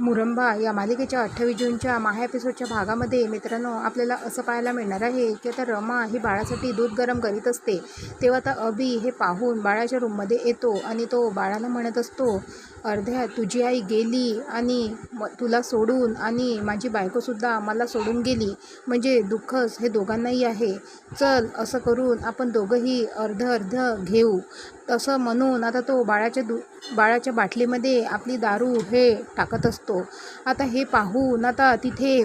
मुरंबा या मालिकेच्या अठ्ठावीस जूनच्या महा एपिसोडच्या भागामध्ये मित्रांनो आपल्याला असं पाहायला मिळणार आहे की आता रमा ही बाळासाठी दूध गरम करीत असते. तेव्हा आता अबी हे पाहून बाळाच्या रूममध्ये येतो आणि तो बाळाला म्हणत असतो अर्ध्या तुझी आई गेली आणि म तुला सोडून आणि माझी बायकोसुद्धा मला सोडून गेली. म्हणजे दुःखच हे दोघांनाही आहे. चल असं करून आपण दोघंही अर्ध अर्ध घेऊ. तसं म्हणून आता तो बाळाच्या दु बाळाच्या बाटलीमध्ये आपली दारू हे टाकत असतो. आता हे पाहून आता तिथे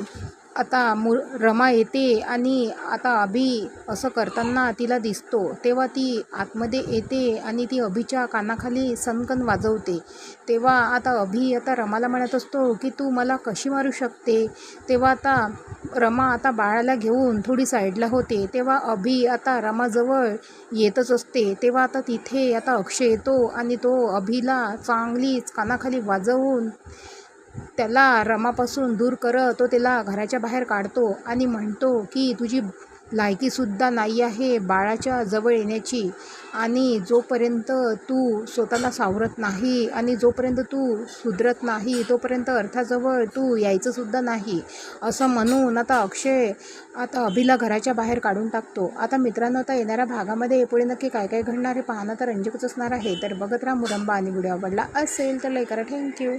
आता मु रमा येते आणि आता अभि असं करताना तिला दिसतो. तेव्हा ती आतमध्ये येते आणि ती अभिच्या कानाखाली सनकन वाजवते. तेव्हा आता अभि आता रमाला म्हणत असतो की तू मला कशी मारू शकते? तेव्हा आता रमा आता बाळाला घेऊन थोडी साईडला होते. तेव्हा अभि आता रमाजवळ येतच असते. तेव्हा आता तिथे आता अक्षय येतो आणि तो अभिला चांगलीच कानाखाली वाजवून त्याला रमापासून दूर करत तो त्याला घराच्या बाहेर काढतो आणि म्हणतो की तुझी लायकीसुद्धा नाही आहे बाळाच्या जवळ येण्याची आणि जोपर्यंत तू स्वतःला सावरत नाही आणि जोपर्यंत तू सुधरत नाही तोपर्यंत अर्थाजवळ तू यायचंसुद्धा नाही असं म्हणून आता अक्षय आता अभिला घराच्या बाहेर काढून टाकतो. आता मित्रांनो आता येणाऱ्या भागामध्ये पुढे नक्की काय काय घडणार हे पाहणं तर रंजकच असणार आहे. तर बघत राहा मुरंबा आणि व्हिडिओ आवडला असेल तर लाईक करा. थँक्यू